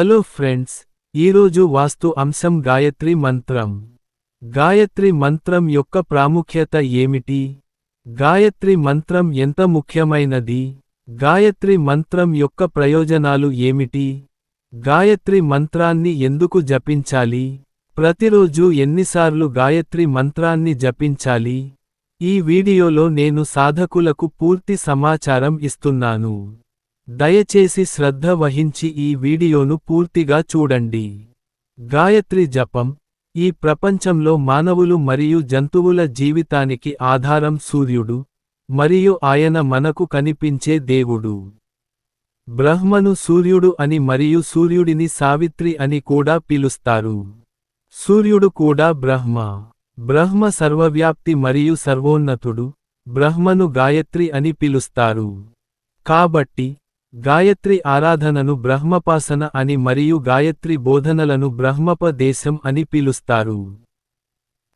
Hello friends ఈరోజు వాస్తు అంశం గాయత్రి మంత్రం. గాయత్రి మంత్రం యొక్క ప్రాముఖ్యత ఏమిటి? గాయత్రి మంత్రం ఎంత ముఖ్యమైనది? గాయత్రి మంత్రం యొక్క ప్రయోజనాలు ఏమిటి? గాయత్రి మంత్రాన్ని ఎందుకు జపించాలి? ప్రతిరోజు ఎన్నిసార్లు గాయత్రి మంత్రాన్ని జపించాలి? ఈ వీడియోలో నేను సాధకులకు పూర్తి సమాచారం ఇస్తున్నాను. దయచేసి శ్రద్ధ వహించి ఈ వీడియోను పూర్తిగా చూడండి. గాయత్రి జపం. ఈ ప్రపంచంలో మానవులు మరియు జంతువుల జీవితానికి ఆధారం సూర్యుడు మరియు ఆయన మనకు కనిపించే దేవుడు. బ్రహ్మను సూర్యుడు అని మరియు సూర్యుడిని సావిత్రి అని కూడా పిలుస్తారు. సూర్యుడు కూడా బ్రహ్మ. బ్రహ్మ సర్వవ్యాప్తి మరియు సర్వోన్నతుడు బ్రహ్మను గాయత్రి అని పిలుస్తారు. కాబట్టి గాయత్రి ఆరాధనను బ్రహ్మపాసన అని మరియు గాయత్రి బోధనలను బ్రహ్మపదేశం అని పిలుస్తారు.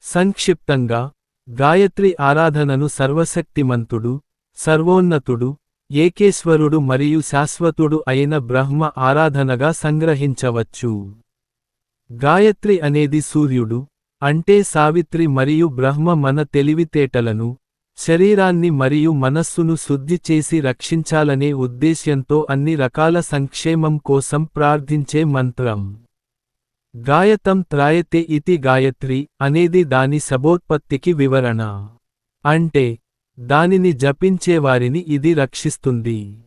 సంక్షిప్తంగా గాయత్రి ఆరాధనను సర్వశక్తిమంతుడు సర్వోన్నతుడు ఏకేశ్వరుడు మరియు శాశ్వతుడు అయిన బ్రహ్మ ఆరాధనగా సంగ్రహించవచ్చు. గాయత్రి అనేది సూర్యుడు అంటే సావిత్రి మరియు బ్రహ్మ మన తెలివితేటలను శరీరాన్ని మరియు మనస్సును శుద్ధి చేసి రక్షించాలనే ఉద్దేశ్యంతో అన్ని రకాల సంక్షేమం కోసం ప్రార్థించే మంత్రం. గాయతం త్రాయతే ఇతి గాయత్రి అనేది దాని సబోత్పత్తికి వివరణ. అంటే దానిని జపించేవారిని ఇది రక్షిస్తుంది.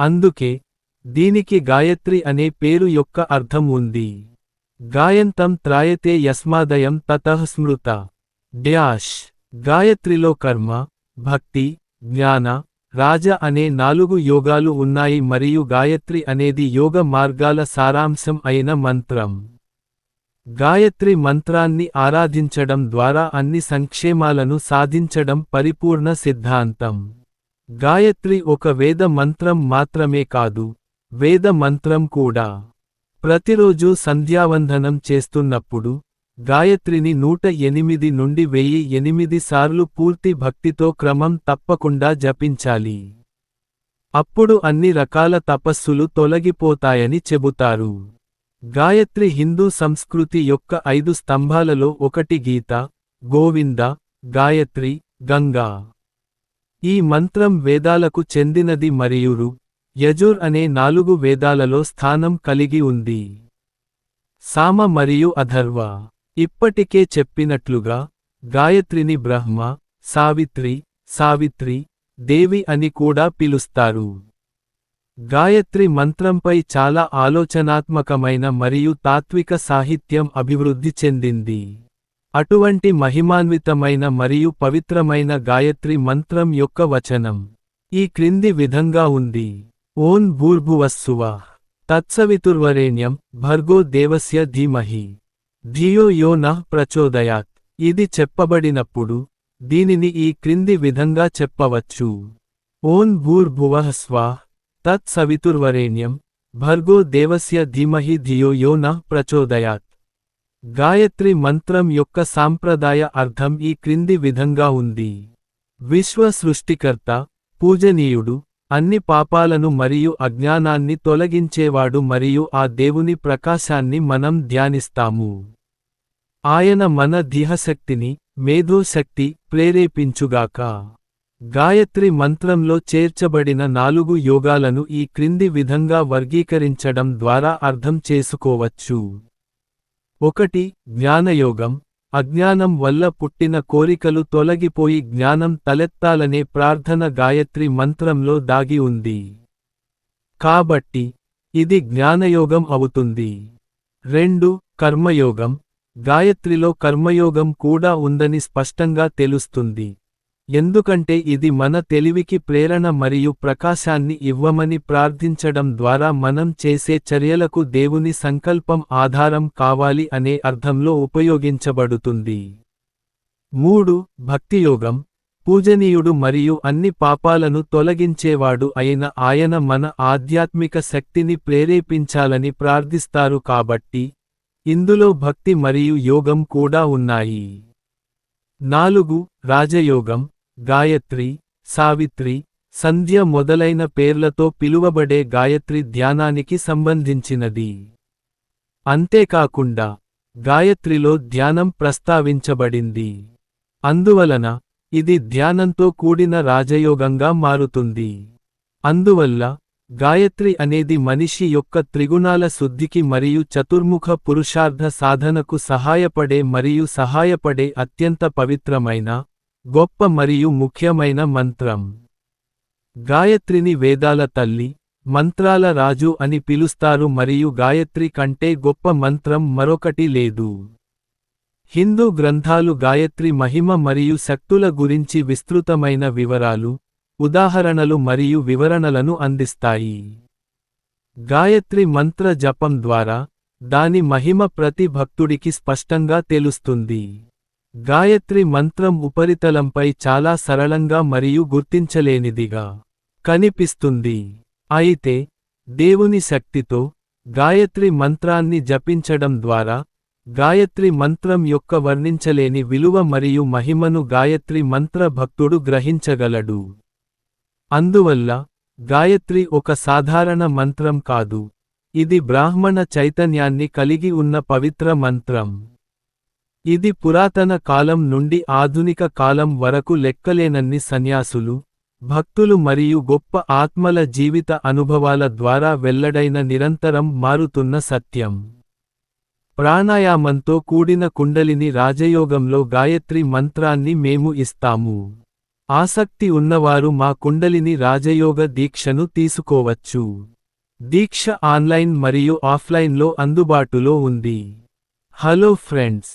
అందుకే దీనికి గాయత్రి అనే పేరు యొక్క అర్థం ఉంది. గాయంతం త్రాయతే యస్మాదయం తతః స్మృత. డ్యాష్. గాయత్రిలో కర్మ భక్తి జ్ఞాన రాజ అనే నాలుగు యోగాలు ఉన్నాయి మరియు గాయత్రి అనేది యోగ మార్గాల సారాంశం అయిన మంత్రం. గాయత్రి మంత్రాన్ని ఆరాధించడం ద్వారా అన్ని సంక్షేమాలను సాధించడం పరిపూర్ణ సిద్ధాంతం. గాయత్రి ఒక వేద మంత్రం మాత్రమే కాదు వేద మంత్రం కూడా. ప్రతిరోజూ సంధ్యావందనం చేస్తున్నప్పుడు గాయత్రిని నూట ఎనిమిది నుండి వెయ్యి ఎనిమిది సార్లు పూర్తి భక్తితో క్రమం తప్పకుండా జపించాలి. అప్పుడు అన్ని రకాల తపస్సులు తొలగిపోతాయని చెబుతారు. గాయత్రి హిందూ సంస్కృతి యొక్క ఐదు స్తంభాలలో ఒకటి గీత గోవింద గాయత్రి గంగా. ఈ మంత్రం వేదాలకు చెందినది మరియురు యజుర్ అనే నాలుగు వేదాలలో స్థానం కలిగి ఉంది. సామ మరియు అధర్వ. ఇప్పటికే చెప్పినట్లుగా గాయత్రిని బ్రహ్మ సావిత్రి సావిత్రి దేవి అని కూడా పిలుస్తారు. గాయత్రి మంత్రంపై చాలా ఆలోచనాత్మకమైన మరియు తాత్విక సాహిత్యం అభివృద్ధి చెందింది. అటువంటి మహిమాన్వితమైన మరియు పవిత్రమైన గాయత్రి మంత్రం యొక్క వచనం ఈ క్రింది విధంగా ఉంది. ఓన్ భూర్భువస్సువ తత్సవితుర్వరేణ్యం భర్గో దేవస్య ధీమహి. ధియో యో నః ప్రచోదయాత్. ఇది చెప్పబడినప్పుడు దీనిని ఈ క్రింది విధంగా చెప్పవచ్చు. ఓన్ భూర్భువః స్వా. తత్ సవితుర్వరేణ్యం. భర్గో దేవస్య ధీమహి ధియో యో నః ప్రచోదయాత్. గాయత్రి మంత్రం యొక్క సాంప్రదాయ అర్థం ఈ క్రింది విధంగా ఉంది. విశ్వ సృష్టికర్త పూజనీయుడు అన్ని పాపాలను మరియు అజ్ఞానాన్ని తొలగించేవాడు మరియు ఆ దేవుని ప్రకాశాన్ని మనం ధ్యానిస్తాము. ఆయన మన దిహశక్తిని మేధోశక్తి ప్రేరేపించుగాక. గాయత్రి మంత్రంలో చేర్చబడిన నాలుగు యోగాలను ఈ క్రింది విధంగా వర్గీకరించడం ద్వారా అర్థం చేసుకోవచ్చు. ఒకటి జ్ఞానయోగం. అజ్ఞానం వల్ల పుట్టిన కోరికలు తొలగిపోయి జ్ఞానం తలెత్తాలనే ప్రార్థన గాయత్రి మంత్రంలో దాగి ఉంది. కాబట్టి ఇది జ్ఞానయోగం అవుతుంది. రెండు కర్మయోగం. గాయత్రిలో కర్మయోగం కూడా ఉందని స్పష్టంగా తెలుస్తుంది. ఎందుకంటే ఇది మన తెలివికి ప్రేరణ మరియు ప్రకాశాన్ని ఇవ్వమని ప్రార్థించడం ద్వారా మనం చేసే చర్యలకు దేవుని సంకల్పం ఆధారం కావాలి అనే అర్థంలో ఉపయోగించబడుతుంది. మూడు భక్తియోగం. పూజనీయుడు మరియు అన్ని పాపాలను తొలగించేవాడు అయిన ఆయన మన ఆధ్యాత్మిక శక్తిని ప్రేరేపించాలని ప్రార్థిస్తారు కాబట్టి ఇందులో భక్తి మరియు యోగం కూడా ఉన్నాయి. నాలుగు రాజయోగం. గాయత్రి సావిత్రి సంధ్య మొదలైన పేర్లతో పిలువబడే గాయత్రి ధ్యానానికి సంబంధించినది. అంతేకాకుండా గాయత్రిలో ధ్యానం ప్రస్తావించబడింది. అందువలన ఇది ధ్యానంతో కూడిన రాజయోగంగా మారుతుంది. అందువల్ల గాయత్రి అనేది మనిషి యొక్క త్రిగుణాల శుద్ధికి మరియు చతుర్ముఖ పురుషార్థ సాధనకు సహాయపడే మరియు సహాయపడే అత్యంత పవిత్రమైన గొప్ప మరియు ముఖ్యమైన మంత్రం. గాయత్రిని వేదాల తల్లి మంత్రాల రాజు అని పిలుస్తారు మరియు గాయత్రి కంటే గొప్ప మంత్రం మరొకటి లేదు. హిందూ గ్రంథాలు గాయత్రి మహిమ మరియు శక్తుల గురించి విస్తృతమైన వివరాలు ఉదాహరణలు మరియు వివరణలను అందిస్తాయి. గాయత్రి మంత్ర జపం ద్వారా దాని మహిమ ప్రతి భక్తుడికి స్పష్టంగా తెలుస్తుంది. గాయత్రి మంత్రం ఉపరితలంపై చాలా సరళంగా మరియు గుర్తించలేనిదిగా కనిపిస్తుంది. అయితే దేవుని శక్తితో గాయత్రి మంత్రాన్ని జపించడం ద్వారా గాయత్రి మంత్రం యొక్క వర్ణించలేని విలువ మరియు మహిమను గాయత్రి మంత్ర భక్తుడు గ్రహించగలడు. అందువల్ల గాయత్రి ఒక సాధారణ మంత్రం కాదు. ఇది బ్రాహ్మణ చైతన్యాన్ని కలిగి ఉన్న పవిత్ర మంత్రం. ఇది పురాతన కాలం నుండి ఆధునిక కాలం వరకు లెక్కలేనన్ని సన్యాసులు భక్తులు మరియు గొప్ప ఆత్మల జీవిత అనుభవాల ద్వారా వెల్లడైన నిరంతరం మారుతున్న సత్యం. ప్రాణాయామంతో కూడిన కుండలిని రాజయోగంలో గాయత్రి మంత్రాన్ని మేము ఇస్తాము. ఆసక్తి ఉన్నవారు మా కుండలిని రాజయోగ దీక్షను తీసుకోవచ్చు. దీక్ష ఆన్లైన్ మరియు ఆఫ్లైన్లో అందుబాటులో ఉంది. Hello friends!